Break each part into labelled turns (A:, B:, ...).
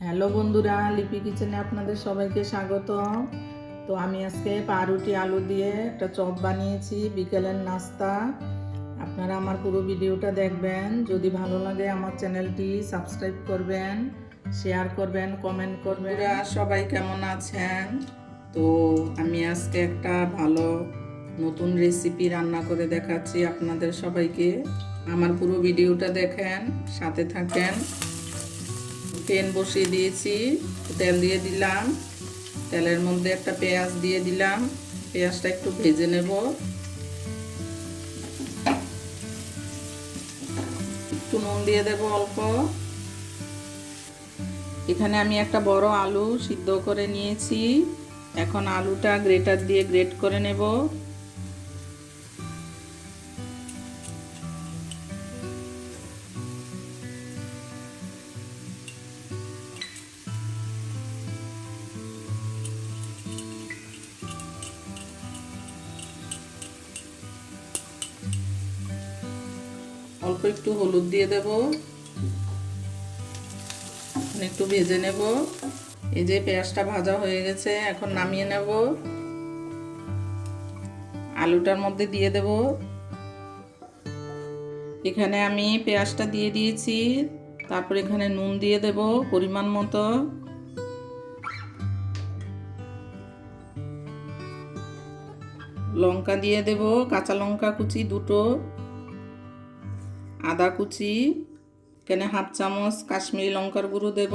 A: Hello বন্ধুরা, লিপি কিচেনে আপনাদের সবাইকে স্বাগত তো আমি আজকে পাউরুটি, আলু দিয়ে একটা চপ বানিয়েছি, বিকেলের নাস্তা। আপনারা আমার পুরো ভিডিওটা দেখবেন। যদি ভালো লাগে আমার চ্যানেলটি সাবস্ক্রাইব করবেন, শেয়ার করবেন, কমেন্ট করবেন। সবাই কেমন আছেন? তো আমি আজকে একটা ভালো নতুন রেসিপি রান্না করে দেখাচ্ছি আপনাদের সবাইকে। আমার পুরো ভিডিওটা দেখেন, সাথে থাকেন। পেন বসিয়ে দিয়েছি। তেল দিয়ে দিলাম। তেলের মধ্যে একটা পেঁয়াজ দিয়ে দিলাম। পেঁয়াজটা একটু ভেজে নেব। একটু নুন দিয়ে দেব অল্প। এখানে আমি একটা বড় আলু সিদ্ধ করে নিয়েছি। এখন আলুটা গ্রেটার দিয়ে গ্রেট করে নেব। অল্প একটু হলুদ দিয়ে দেব। একটু ভেজে নেব। এই যে পেঁয়াজটা ভাজা হয়ে গেছে, এখন নামিয়ে নেব। আলুটার মধ্যে দিয়ে দেব। এখানে আমি পেঁয়াজটা দিয়ে দিয়েছি, তারপর এখানে নুন দিয়ে দেব পরিমাণ মতো। লঙ্কা দিয়ে দেব, কাঁচা লঙ্কা কুচি দুটো। আদা কুচি এখানে হাফ চামচ কাশ্মীরি লঙ্কার গুঁড়ো দেব।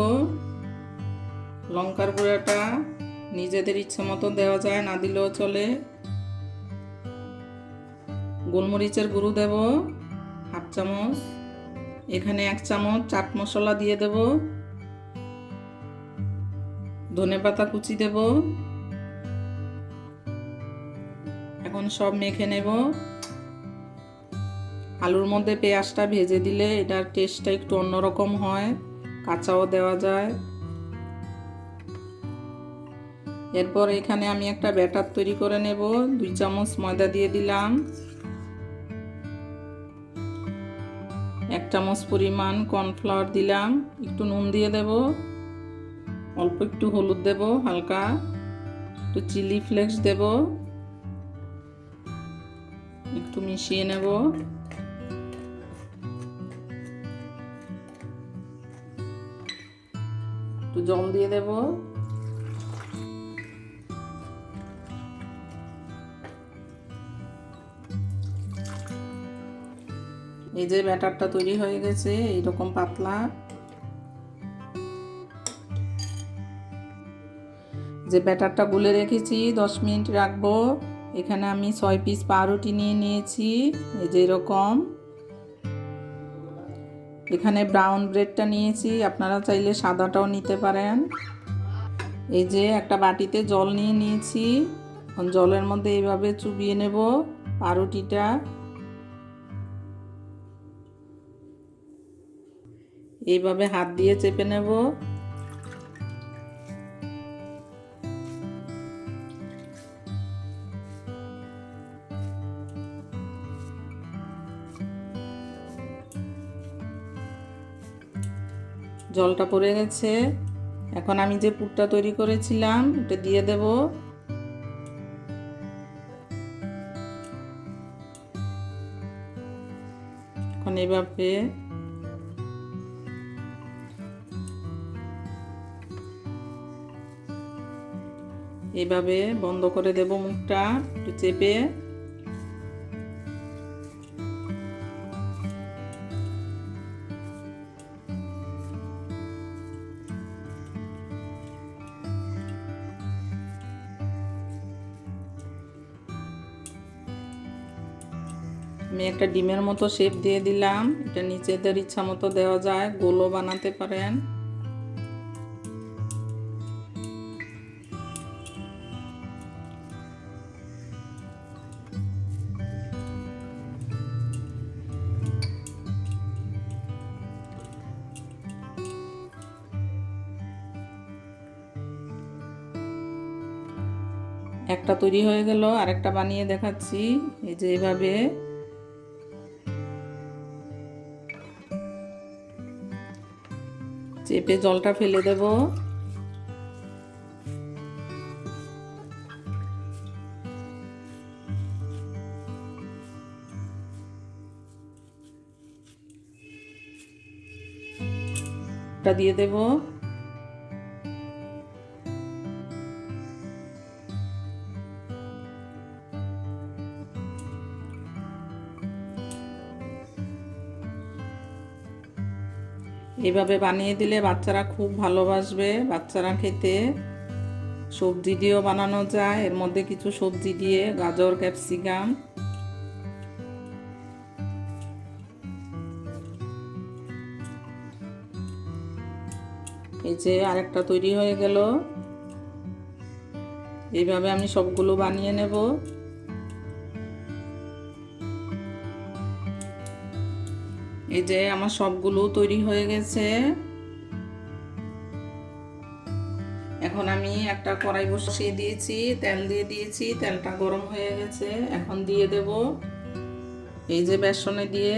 A: লঙ্কার গুঁড়োটা নিজেদের ইচ্ছে মতো দেওয়া যায়, না দিলেও চলে। গোলমরিচের গুঁড়ো দেব, হাফ চামচ। এখানে এক চামচ চাট মশলা দিয়ে দেব। ধনে পাতা কুচি দেব। এখন সব মেখে নেব। আলুর মধ্যে পেঁয়াজটা ভেজে দিলে এটার টেস্টটা একটু অন্যরকম হয়, কাঁচাও দেওয়া যায়। এরপর এখানে আমি একটা ব্যাটার তৈরি করে নেব, দুই চামচ ময়দা দিয়ে দিলাম। এক চামচ পরিমাণ কর্নফ্লাওয়ার দিলাম, একটু নুন দিয়ে দেব, অল্প একটু হলুদ দেব হালকা, একটু চিলি ফ্লেক্স দেব, একটু মিশিয়ে নেব। জল দিয়ে দেব। এই যে ব্যাটারটা তৈরি হয়ে গেছে, এইরকম পাতলা। যে ব্যাটারটা গুলে রেখেছি, দশ মিনিট রাখব। এখানে আমি ছয় পিস পাউরুটি নিয়ে নিয়েছি, এই যে এরকম। এখানে ব্রাউন ব্রেডটা নিয়েছি। আপনারা চাইলে সাদাটাও নিতে পারেন। এই যে একটা বাটিতে জল নিয়ে নিয়েছি। এখন জলের মধ্যে এইভাবে চুবিয়ে নেব পাউরুটিটা। এইভাবে হাত দিয়ে চেপে নেব। জলটা পড়ে গেছে। এখন আমি যে পুরটা তৈরি করেছিলাম এটা দিয়ে দেব। এখন এভাবে। এভাবে বন্ধ করে দেব মুখটা, একটু চেপে। আমি একটা ডিমের মতো শেপ দিয়ে দিলাম। এটা নিচেদের ইচ্ছা মতো দেওয়া যায়, গোলও বানাতে পারেন। একটা তৈরি হয়ে গেল, আরেকটা বানিয়ে দেখাচ্ছি। এই যে এইভাবে চেপে জলটা ফেলে দেব। দিয়ে দেব। এইভাবে বানিয়ে দিলে বাচ্চারা খুব ভালোবাসবে। বাচ্চারা খেতে সবজি দিয়েও বানানো যায়। এর মধ্যে কিছু সবজি দিয়ে গাজর, ক্যাপসিকাম। এই যে আরেকটা তৈরি হয়ে গেল। এইভাবে আমি সবগুলো বানিয়ে নেব। এই যে আমার সবগুলো তৈরি হয়ে গেছে। এখন আমি একটা কড়াই বসিয়ে দিয়েছি, তেল দিয়ে দিয়েছি, তেলটা গরম হয়ে গেছে। এখন দিয়ে দেব এই যে বেসনে দিয়ে।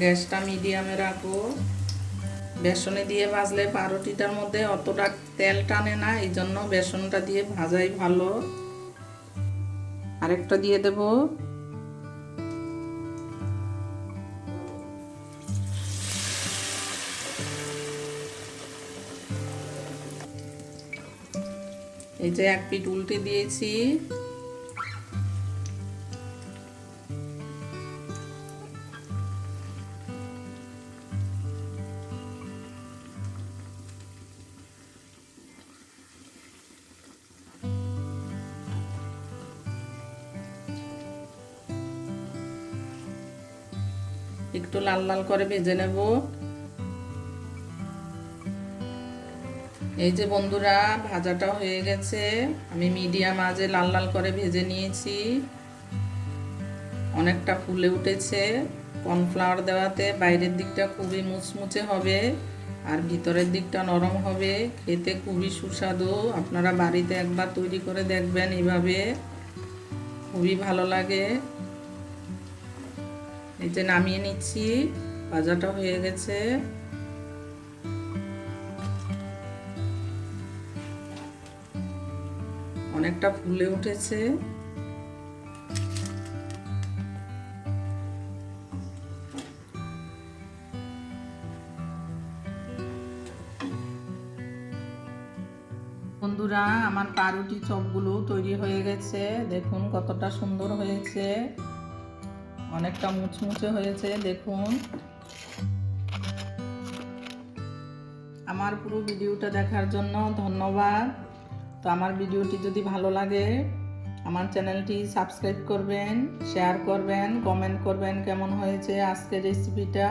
A: গ্যাসটা মিডিয়ামে রাখব। বেসনে দিয়ে ভাজলে পাউরুটিটার মধ্যে অতটা তেল টানে না এই জন্য বেসনটা দিয়ে ভাজাই ভালো। আরেকটা দিয়ে দেব। এই যে এক পিঠ উল্টে দিয়েছি। একটু লাল লাল করে ভেজে নেব। এই যে বন্ধুরা, ভাজাটা হয়ে গেছে। আমি মিডিয়াম আজে লাল লাল করে ভেজে নিয়েছি। অনেকটা ফুলে উঠেছে। কর্নফ্লাওয়ার দেওয়াতে বাইরের দিকটা খুবই মুচমুচে হবে আর ভিতরের দিকটা নরম হবে। খেতে খুবই সুস্বাদু। আপনারা বাড়িতে একবার তৈরি করে দেখবেন এইভাবে খুবই ভালো লাগে। এই যে নামিয়ে নিচ্ছি, ভাজাটা হয়ে গেছে। অনেকটা ফুলে উঠেছে। বন্ধুরা, আমার পাউরুটি চপগুলো তৈরি হয়ে গেছে। দেখুন কতটা সুন্দর হয়েছে। অনেকটা মুচমুচে হয়েছে, দেখুন। আমার পুরো ভিডিওটা দেখার জন্য ধন্যবাদ। তো আমার ভিডিওটি যদি ভালো লাগে, আমার চ্যানেলটি সাবস্ক্রাইব করবেন, শেয়ার করবেন, কমেন্ট করবেন কেমন হয়েছে আজকের রেসিপিটা